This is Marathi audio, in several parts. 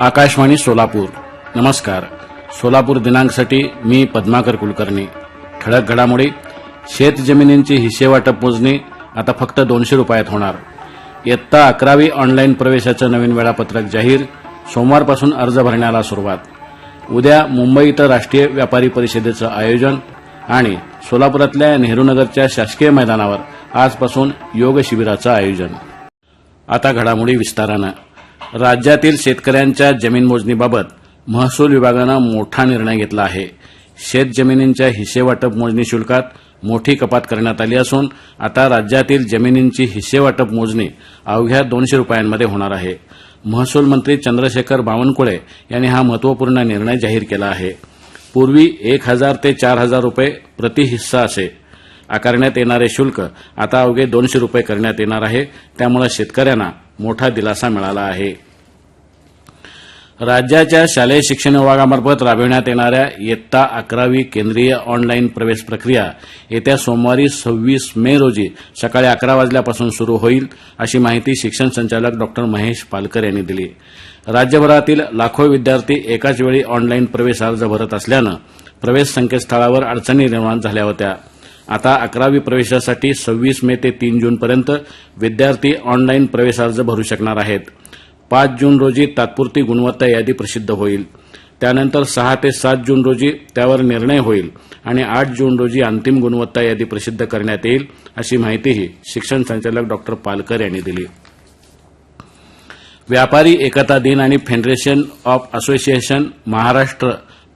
आकाशवाणी सोलापूर. नमस्कार. सोलापूर दिनांकसाठी मी पद्माकर कुलकर्णी. ठळक घडामोडी शेत जमिनींची हिशेवाटप मोजणी आता फक्त दोनशे रुपयात होणार. इयत्ता अकरावी ऑनलाईन प्रवेशाचं नवीन वेळापत्रक जाहीर. सोमवारपासून अर्ज भरण्याला सुरुवात. उद्या मुंबई इथं राष्ट्रीय व्यापारी परिषदेचं आयोजन आणि सोलापुरातल्या नेहरूनगरच्या शासकीय मैदानावर आजपासून योग शिबिराचं आयोजन. आता घडामोडी विस्तारानं. राज्यातील शेतकऱ्यांच्या जमीन मोजणीबाबत महसूल विभागानं मोठा निर्णय घेतला आहे. शेत जमिनींच्या हिस्सेवाटप मोजणी शुल्कात मोठी कपात करण्यात आली असून आता राज्यातील जमिनींची हिस्सेवाटप मोजणी अवघ्या दोनशे रुपयांमध्ये होणार आहे. महसूल मंत्री चंद्रशेखर बावनकुळे यांनी हा महत्त्वपूर्ण निर्णय जाहीर केला आहे. पूर्वी एक हजार ते चार हजार रुपये प्रति हिस्सा असे आकारण्यात येणारे शुल्क आता अवघे दोनशे रुपये करण्यात येणार आहे. त्यामुळे शेतकऱ्यांना मोठा दिलासा मिळाला आहे. राज्याच्या शालेय शिक्षण विभागामार्फत राबविण्यात येणाऱ्या इयत्ता अकरावी केंद्रीय ऑनलाईन प्रवेश प्रक्रिया येत्या सोमवारी सव्वीस मे रोजी सकाळी अकरा वाजल्यापासून सुरू होईल अशी माहिती शिक्षण संचालक डॉक्टर महेश पालकर यांनी दिली. राज्यभरातील लाखो विद्यार्थी एकाच वेळी ऑनलाईन प्रवेश अर्ज भरत असल्यानं प्रवेश संकेतस्थळावर अडचणी निर्माण झाल्या होत्या. आता अकरावी प्रवेशासाठी सव्वीस मे ते तीन जूनपर्यंत विद्यार्थी ऑनलाईन प्रवेश अर्ज भरू शकणार आहेत. पाच जून रोजी तात्पुरती गुणवत्ता यादी प्रसिद्ध होईल. त्यानंतर सहा ते सात जून रोजी त्यावर निर्णय होईल आणि आठ जून रोजी अंतिम गुणवत्ता यादी प्रसिद्ध करण्यात येईल अशी माहितीही शिक्षण संचालक डॉक्टर पालकर यांनी दिली. व्यापारी एकता दिन आणि फेडरेशन ऑफ असोसिएशन महाराष्ट्र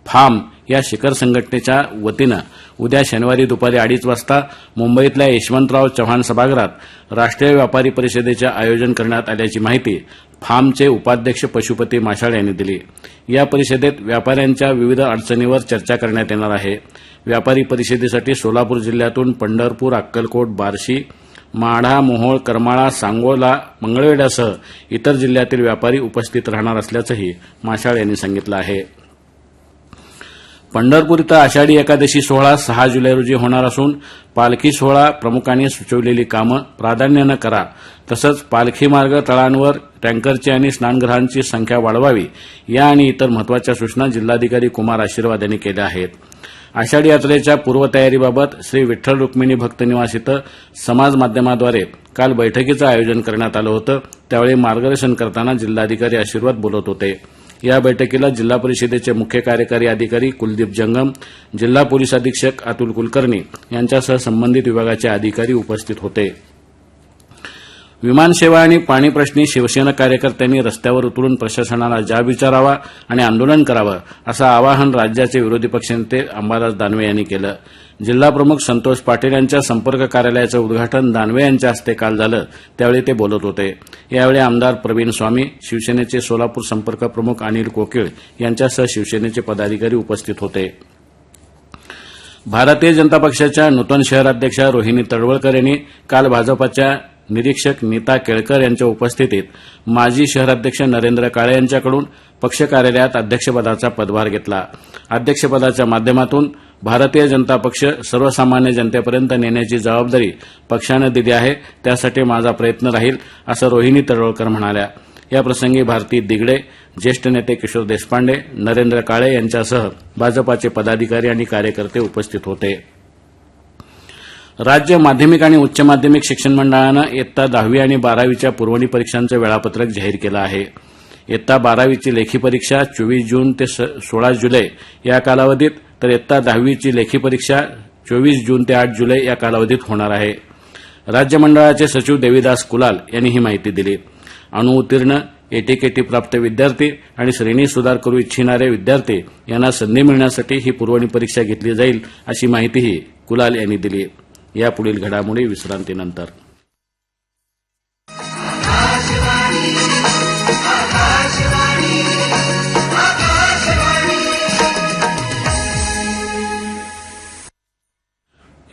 फार्म या शिखर संघटनेच्या वतीनं उद्या शनिवारी दुपारी अडीच वाजता मुंबईतल्या यशवंतराव चव्हाण सभागृहात राष्ट्रीय व्यापारी परिषदेचे आयोजन करण्यात आल्याची माहिती फार्मचे उपाध्यक्ष पशुपती माशाळ यांनी दिली. या परिषदेत व्यापाऱ्यांच्या विविध अडचणीवर चर्चा करण्यात येणार आहे. व्यापारी परिषदेसाठी सोलापूर जिल्ह्यातून पंढरपूर अक्कलकोट बार्शी माढा मोहोळ करमाळा सांगोला मंगळवेढ्यासह इतर जिल्ह्यातील व्यापारी उपस्थित राहणार असल्याचंही माशाळ यांनी सांगितलं आहे. पंढरपूर इथं आषाढी एकादशी सोहळा सहा जुलै रोजी होणार असून पालखी सोहळा प्रमुखांनी सुचवलेली कामं प्राधान्यानं करा. तसंच पालखी मार्ग तळांवर टँकरची आणि स्नानगृहांची संख्या वाढवावी या आणि इतर महत्त्वाच्या सूचना जिल्हाधिकारी कुमार आशीर्वाद यांनी केल्या आहेत. आषाढी यात्रेच्या पूर्वतयारीबाबत श्री विठ्ठल रुक्मिणी भक्त निवास इथं समाज माध्यमाद्वारे काल बैठकीचं आयोजन करण्यात आलं होतं. त्यावेळी मार्गदर्शन करताना जिल्हाधिकारी आशीर्वाद बोलत होते. या बैठकीला जिल्हा परिषदेचे मुख्य कार्यकारी अधिकारी कुलदीप जंगम जिल्हा पोलीस अधीक्षक अतुल कुलकर्णी यांच्यासह संबंधित विभागाचे अधिकारी उपस्थित होते. विमानसेवा आणि पाणी प्रश्नी शिवसेना कार्यकर्त्यांनी रस्त्यावर उतरून प्रशासनाला जाब विचारावा आणि आंदोलन करावं असं आवाहन राज्याचे विरोधी पक्षनेते अंबादास दानवे यांनी केलं. जिल्हाप्रमुख संतोष पाटील यांच्या संपर्क कार्यालयाचं उद्घाटन दानवे यांच्या हस्ते काल झालं त्यावेळी ते बोलत होते. यावेळी आमदार प्रवीण स्वामी शिवसेनेचे सोलापूर संपर्क प्रमुख अनिल कोकिळ यांच्यासह शिवसेनेचे पदाधिकारी उपस्थित होते. भारतीय जनता पक्षाच्या नूतन शहराध्यक्षा रोहिणी तडवळकर यांनी काल भाजपाच्या निरीक्षक नीता केळकर यांच्या उपस्थितीत माजी शहराध्यक्ष नरेंद्र काळे यांच्याकडून पक्ष कार्यालयात अध्यक्षपदाचा पदभार घेतला. अध्यक्षपदाच्या माध्यमातून भारतीय जनता पक्ष सर्वसामान्य जनतेपर्यंत नेण्याची जबाबदारी पक्षानं दिली आहे. त्यासाठी माझा प्रयत्न राहील असं रोहिणी तळवळकर म्हणाल्या. याप्रसंगी भारती दिगडे ज्येष्ठ नेते किशोर देशपांडे नरेंद्र काळे यांच्यासह भाजपाचे पदाधिकारी आणि कार्यकर्ते उपस्थित होते. राज्य माध्यमिक आणि उच्च माध्यमिक शिक्षण मंडळानं इयत्ता दहावी आणि बारावीच्या पुरवणी परीक्षांचं वेळापत्रक जाहीर केलं आहे. इयत्ता बारावीची लेखी परीक्षा चोवीस जून ते सोळा जुलै या कालावधीत तर इयत्ता दहावीची लेखी परीक्षा चोवीस जून ते आठ जुलै या कालावधीत होणार आहे. राज्य मंडळाचे सचिव देवीदास कुलाल यांनी ही माहिती दिली. अणुउत्तीर्ण एटीकेटी प्राप्त विद्यार्थी आणि श्रेणी सुधार करू इच्छिणारे विद्यार्थी यांना संधी मिळण्यासाठी ही पुरवणी परीक्षा घेतली जाईल अशी माहितीही कुलाल यांनी दिली. यापुढील घडामोडी विश्रांतीनंतर.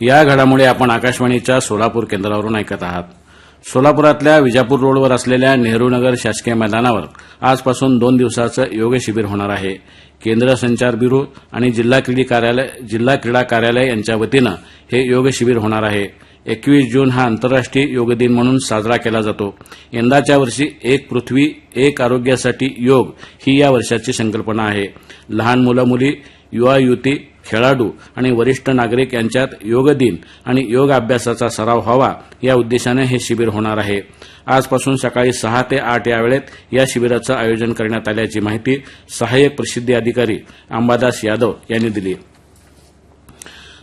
या घडामोडी आपण आकाशवाणीच्या सोलापूर केंद्रावरून ऐकत आहात. सोलापुरातल्या विजापूर रोडवर असलेल्या नेहरूनगर शासकीय मैदानावर आजपासून दोन दिवसाचं योग शिबिर होणार आहे. केंद्र संचार ब्युरो आणि जिल्हा क्रीडी कार्यालय जिल्हा क्रीडा कार्यालय यांच्या वतीनं हे योग शिबिर होणार आहे. एकवीस जून हा आंतरराष्ट्रीय योग दिन म्हणून साजरा केला जातो. यंदाच्या वर्षी एक पृथ्वी एक आरोग्यासाठी योग ही या वर्षाची संकल्पना आहे. लहान मुलं मुली युवा युती खेळाडू आणि वरिष्ठ नागरिक यांच्यात योग दिन आणि योग अभ्यासाचा सराव व्हावा या उद्देशाने हे शिबिर होणार आहे. आजपासून सकाळी सहा ते आठ या वेळेत या शिबिराचं आयोजन करण्यात आल्याची माहिती सहाय्यक प्रसिद्धी अधिकारी अंबादास यादव यांनी दिली.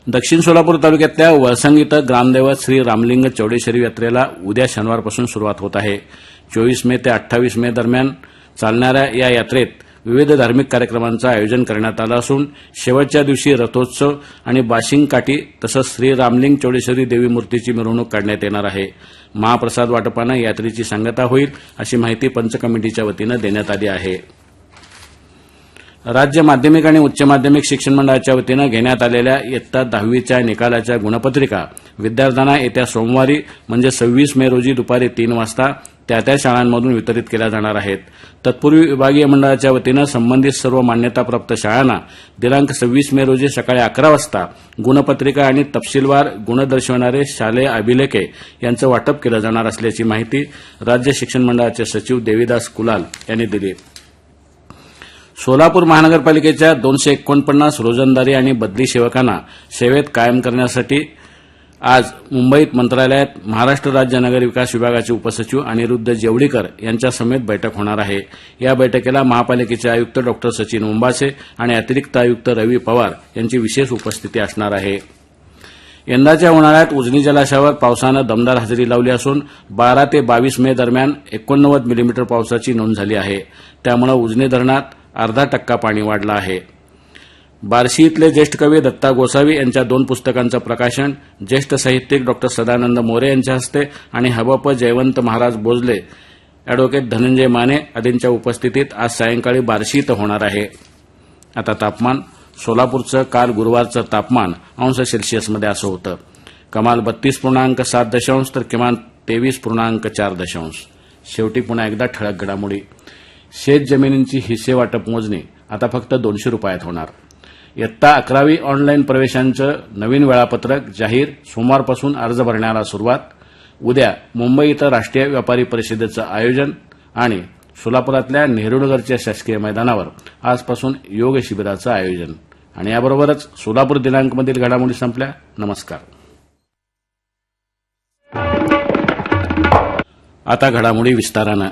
दक्षिण सोलापूर तालुक्यातल्या वळसंग इथं ग्रामदैवत श्री रामलिंग चौडेश्वरी यात्रेला उद्या शनिवारपासून सुरुवात होत आहे. चोवीस मे ते अठ्ठावीस मे दरम्यान चालणाऱ्या या यात्रेत विविध धार्मिक कार्यक्रमांचं आयोजन करण्यात आलं असून शेवटच्या दिवशी रथोत्सव आणि बाशिंग काठी तसंच श्री रामलिंग चौडेश्वरी देवी मूर्तीची मिरवणूक काढण्यात येणार आहे. महाप्रसाद वाटपानं यात्रेची सांगता होईल अशी माहिती पंच कमिटीच्या वतीनं देण्यात आली आहे. राज्य माध्यमिक आणि उच्च माध्यमिक शिक्षण मंडळाच्या वतीनं घेण्यात आलेल्या इयत्ता दहावीच्या निकालाच्या गुणपत्रिका विद्यार्थ्यांना येत्या सोमवारी म्हणजे सव्वीस मे रोजी दुपारी तीन वाजता त्या त्या शाळांमधून वितरित केल्या जाणार आहेत. तत्पूर्वी विभागीय मंडळाच्या वतीनं संबंधित सर्व मान्यताप्राप्त शाळांना दिनांक सव्वीस मे रोजी सकाळी अकरा वाजता गुणपत्रिका आणि तपशीलवार गुण दर्शवणारे शालेय अभिलेखे यांचं वाटप केलं जाणार असल्याची माहिती राज्य शिक्षण मंडळाचे सचिव देवीदास कुलाल यांनी दिली. सोलापूर महानगरपालिकेच्या दोनशे एकोणपन्नास रोजंदारी आणि बदली सेवकांना सेवेत कायम करण्यासाठी आज मुंबईत मंत्रालयात महाराष्ट्र राज्य नगर विकास विभागाचे उपसचिव अनिरुद्ध जेवडीकर यांच्या समेत बैठक होणार आहे. या बैठकीला महापालिकेचे आयुक्त डॉ. सचिन मुंबासे आणि अतिरिक्त आयुक्त रवी पवार यांची विशेष उपस्थिती असणार आहे. यंदाच्या उन्हाळ्यात उजनी जलाशयावर पावसानं दमदार हजेरी लावली असून बारा ते बावीस मे दरम्यान एकोणनव्वद मिलीमीटर पावसाची नोंद झाली आहे. त्यामुळे उजनी धरणात अर्धा टक्का पाणी वाढलं आहे. बार्शी इथले ज्येष्ठ कवी दत्ता गोसावी यांच्या दोन पुस्तकांचं प्रकाशन ज्येष्ठ साहित्यिक डॉ. सदानंद मोरे यांच्या हस्ते आणि हबप जयवंत महाराज बोजले अॅडव्होकेट धनंजय माने आदींच्या उपस्थितीत आज सायंकाळी बार्शी इथं होणार आहे. आता तापमान सोलापूरचं काल गुरुवारचं तापमान अंश सेल्सिअसमध्ये असं होतं. कमाल बत्तीस पूर्णांक सात दशांश तर किमान तेवीस पूर्णांक चार दशांश. शेवटी पुन्हा एकदा ठळक घडामोडी. शेत जमिनींची हिस्से वाटप मोजणी आता फक्त दोनशे रुपयात होणार. इयत्ता अकरावी ऑनलाईन प्रवेशांचं नवीन वेळापत्रक जाहीर सोमवारपासून अर्ज भरण्याला सुरुवात. उद्या मुंबई इथं राष्ट्रीय व्यापारी परिषदेचं आयोजन आणि सोलापुरातल्या नेहरूनगरच्या शासकीय मैदानावर आजपासून योग शिबिराचं आयोजन. आणि याबरोबरच सोलापूर दिनांकमधील घडामोडी संपल्या. नमस्कार. आता घडामोडी विस्तारानं.